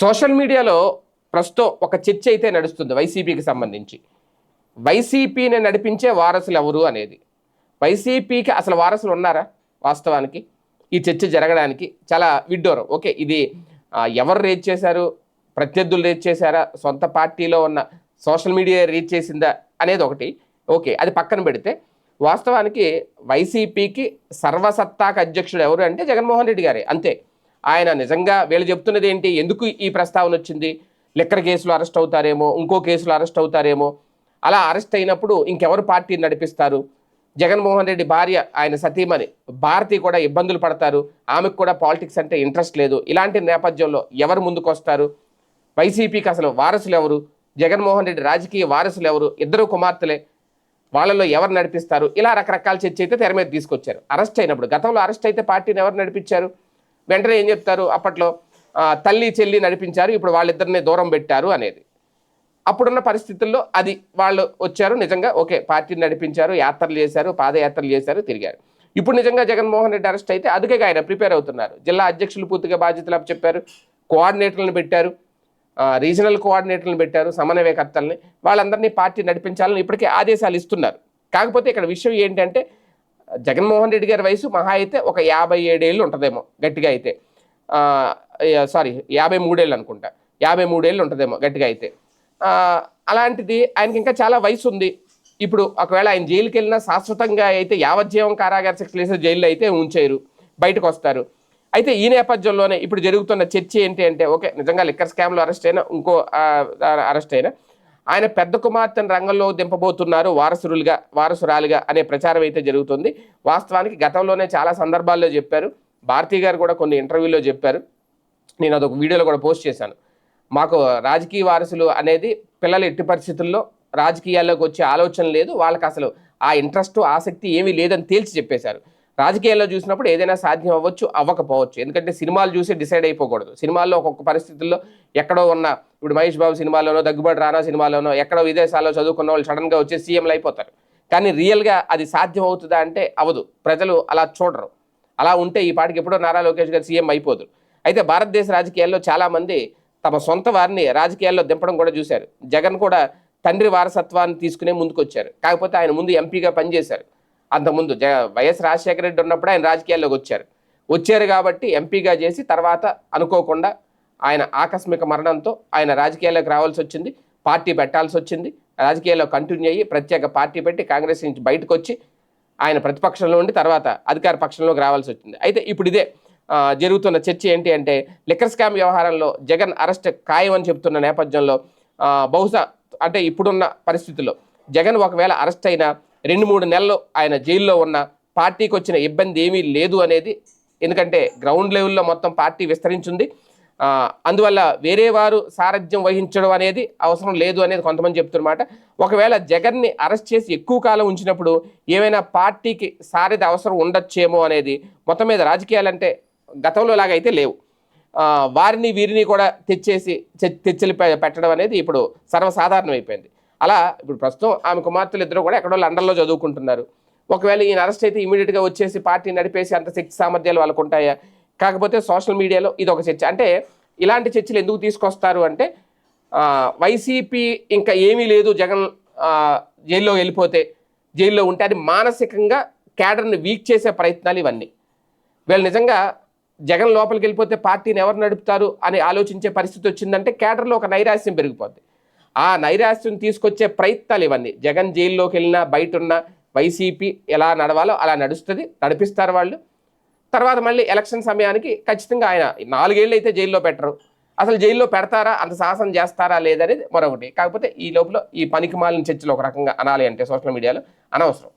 Social మీడియాలో ప్రస్తుతం ఒక చర్చ అయితే నడుస్తుంది వైసీపీకి సంబంధించి. వైసీపీని నడిపించే వారసులు ఎవరు అనేది. వైసీపీకి అసలు వారసులు ఉన్నారా వాస్తవానికి? ఈ చర్చ జరగడానికి చాలా విడ్డూరం. ఓకే ఇది ఎవరు రేట్ చేశారు? ప్రత్యర్థులు రేట్ చేశారా? సొంత పార్టీలో ఉన్న సోషల్ మీడియా రీచ్ చేసిందా అనేది ఒకటి. ఓకే అది పక్కన పెడితే వాస్తవానికి వైసీపీకి సర్వసత్తాక అధ్యక్షుడు ఎవరు అంటే జగన్మోహన్ రెడ్డి గారే అంతే. ఆయన నిజంగా వీళ్ళు చెప్తున్నది ఏంటి? ఎందుకు ఈ ప్రస్తావన వచ్చింది? లిక్కర్ కేసులో అరెస్ట్ అవుతారేమో? ఇంకో కేసులో అరెస్ట్ అవుతారేమో? అలా అరెస్ట్ అయినప్పుడు ఇంకెవరు పార్టీని నడిపిస్తారు? జగన్మోహన్ రెడ్డి భార్య ఆయన సతీమణి భారతి కూడా ఇబ్బందులు పడతారు. ఆమెకు కూడా పాలిటిక్స్ అంటే ఇంట్రెస్ట్ లేదు. ఇలాంటి నేపథ్యంలో ఎవరు ముందుకొస్తారు వైసీపీకి అసలు వారసులు ఎవరు? జగన్మోహన్ రెడ్డి రాజకీయ వారసులు ఎవరు? ఇద్దరు కుమార్తెలే. వాళ్ళలో ఎవరు నడిపిస్తారు? ఇలా రకరకాల చర్చ అయితే తెర మీద తీసుకొచ్చారు. అరెస్ట్ అయినప్పుడు గతంలో అరెస్ట్ అయితే పార్టీని ఎవరు నడిపించారు? వెంటనే ఏం చెప్తారు? అప్పట్లో తల్లి చెల్లి నడిపించారు ఇప్పుడు వాళ్ళిద్దరిని దూరం పెట్టారు అనేది. అప్పుడున్న పరిస్థితుల్లో అది వాళ్ళు వచ్చారు నిజంగా ఓకే పార్టీని నడిపించారు యాత్రలు చేశారు పాదయాత్రలు చేశారు తిరిగారు. ఇప్పుడు నిజంగా జగన్మోహన్ రెడ్డి అరెస్ట్ అయితే అందుకే ఆయన ప్రిపేర్ అవుతున్నారు. జిల్లా అధ్యక్షులు పూర్తిగా బాధ్యతలు చెప్పారు కోఆర్డినేటర్లను పెట్టారు రీజనల్ కోఆర్డినేటర్లను పెట్టారు సమన్వయకర్తల్ని. వాళ్ళందరినీ పార్టీ నడిపించాలని ఇప్పటికే ఆదేశాలు ఇస్తున్నారు. కాకపోతే ఇక్కడ విషయం ఏంటంటే జగన్మోహన్ రెడ్డి గారి వయసు మహా అయితే ఒక యాభై ఏడేళ్ళు ఉంటుందేమో గట్టిగా అయితే. సారీ యాభై మూడేళ్ళు అనుకుంటా. యాభై మూడేళ్ళు ఉంటుందేమో గట్టిగా అయితే. అలాంటిది ఆయనకి ఇంకా చాలా వయసు ఉంది. ఇప్పుడు ఒకవేళ ఆయన జైలుకి వెళ్ళినా శాశ్వతంగా అయితే యావజ్జీవం కారాగార శక్తి జైల్లో అయితే ఉంచేయరు బయటకు వస్తారు. అయితే ఈ నేపథ్యంలోనే ఇప్పుడు జరుగుతున్న చర్చ ఏంటి అంటే ఓకే నిజంగా లిక్కర్ స్కామ్లో అరెస్ట్ అయినా ఇంకో అరెస్ట్ అయినా ఆయన పెద్ద కుమార్తెను రంగంలో దింపబోతున్నారు వారసురులుగా వారసురాలుగా అనే ప్రచారం అయితే జరుగుతుంది. వాస్తవానికి గతంలోనే చాలా సందర్భాల్లో చెప్పారు. భారతీ గారు కూడా కొన్ని ఇంటర్వ్యూలో చెప్పారు. నేను అదొక వీడియోలో కూడా పోస్ట్ చేశాను. మాకు రాజకీయ వారసులు అనేది పిల్లలు ఎట్టి పరిస్థితుల్లో రాజకీయాల్లోకి వచ్చే ఆలోచన లేదు. వాళ్ళకి అసలు ఆ ఇంట్రెస్ట్ ఆసక్తి ఏమీ లేదని తేల్చి చెప్పేశారు. రాజకీయాల్లో చూసినప్పుడు ఏదైనా సాధ్యం అవ్వచ్చు అవ్వకపోవచ్చు. ఎందుకంటే సినిమాలు చూసి డిసైడ్ అయిపోకూడదు. సినిమాల్లో ఒక్కొక్క పరిస్థితుల్లో ఎక్కడో ఉన్న ఇప్పుడు మహేష్ బాబు సినిమాలోనో దగ్గుబాటు రానా సినిమాలోనో ఎక్కడో విదేశాల్లో చదువుకున్న వాళ్ళు సడన్గా వచ్చి సీఎంలు అయిపోతారు. కానీ రియల్గా అది సాధ్యం అవుతుందా అంటే అవదు ప్రజలు అలా చూడరు. అలా ఉంటే ఈ పాటికి ఎప్పుడో నారా లోకేష్ గారు సీఎం అయిపోదు. అయితే భారతదేశ రాజకీయాల్లో చాలామంది తమ సొంత వారిని రాజకీయాల్లో దింపడం కూడా చూశారు. జగన్ కూడా తండ్రి వారసత్వాన్ని తీసుకునే ముందుకొచ్చారు. కాకపోతే ఆయన ముందు ఎంపీగా పనిచేశారు. అంతకుముందు జ వైఎస్ రాజశేఖర రెడ్డి ఉన్నప్పుడు ఆయన రాజకీయాల్లోకి వచ్చారు. వచ్చారు కాబట్టి ఎంపీగా చేసి తర్వాత అనుకోకుండా ఆయన ఆకస్మిక మరణంతో ఆయన రాజకీయాల్లోకి రావాల్సి వచ్చింది. పార్టీ పెట్టాల్సి వచ్చింది. రాజకీయాల్లో కంటిన్యూ అయ్యి ప్రత్యేక పార్టీ పెట్టి కాంగ్రెస్ నుంచి బయటకు వచ్చి ఆయన ప్రతిపక్షంలో ఉండి తర్వాత అధికార పక్షంలోకి రావాల్సి వచ్చింది. అయితే ఇప్పుడు ఇదే జరుగుతున్న చర్చ ఏంటి అంటే లిక్కర్ స్కామ్ వ్యవహారంలో జగన్ అరెస్ట్ ఖాయం అని చెప్తున్న నేపథ్యంలో బహుశా అంటే ఇప్పుడున్న పరిస్థితుల్లో జగన్ ఒకవేళ అరెస్ట్ అయినా రెండు మూడు నెలలు ఆయన జైల్లో ఉన్న పార్టీకి వచ్చిన ఇబ్బంది ఏమీ లేదు అనేది ఎందుకంటే గ్రౌండ్ లెవెల్లో మొత్తం పార్టీ విస్తరించింది. అందువల్ల వేరే వారు సారథ్యం వహించడం అనేది అవసరం లేదు అనేది కొంతమంది చెప్తున్నమాట. ఒకవేళ జగన్ని అరెస్ట్ చేసి ఎక్కువ కాలం ఉంచినప్పుడు ఏమైనా పార్టీకి సారథి అవసరం ఉండొచ్చేమో అనేది మొత్తం మీద రాజకీయాలంటే గతంలో లాగా అయితే లేవు. వారిని వీరిని కూడా తెచ్చేసి తె- తెచ్చెలి పెట్టడం అనేది ఇప్పుడు సర్వసాధారణం అయిపోయింది అలా ఇప్పుడు ప్రస్తుతం ఆమె కుమార్తెలు ఇద్దరు కూడా ఎక్కడో లండన్లో చదువుకుంటున్నారు. ఒకవేళ ఈయన అరెస్ట్ అయితే ఇమీడియట్గా వచ్చేసి పార్టీ నడిపేసి అంత శక్తి సామర్థ్యాలు వాళ్ళకు ఉంటాయా? కాకపోతే సోషల్ మీడియాలో ఇది ఒక చర్చ. అంటే ఇలాంటి చర్చలు ఎందుకు తీసుకొస్తారు అంటే వైసీపీ ఇంకా ఏమీ లేదు జగన్ జైల్లో వెళ్ళిపోతే జైల్లో ఉంటే అది మానసికంగా క్యాడర్ని వీక్ చేసే ప్రయత్నాలు ఇవన్నీ. వీళ్ళు నిజంగా జగన్ లోపలికి వెళ్ళిపోతే పార్టీని ఎవరు నడుపుతారు అని ఆలోచించే పరిస్థితి వచ్చిందంటే క్యాడర్లో ఒక నైరాశ్యం పెరిగిపోద్ది. ఆ నైరాశ్యం తీసుకొచ్చే ప్రయత్నాలు ఇవన్నీ. జగన్ జైల్లోకి వెళ్ళినా బయట ఉన్న వైసీపీ ఎలా నడవాలో అలా నడుస్తుంది నడిపిస్తారు వాళ్ళు. తర్వాత మళ్ళీ ఎలక్షన్ సమయానికి ఖచ్చితంగా ఆయన నాలుగేళ్ళు అయితే జైల్లో పెట్టరు. అసలు జైల్లో పెడతారా అంత సాహసం చేస్తారా లేదనేది మరొకటి. కాకపోతే ఈ లోపల ఈ పనికి మాలిన చర్చలు ఒక రకంగా అనాలి అంటే సోషల్ మీడియాలో అనవసరం.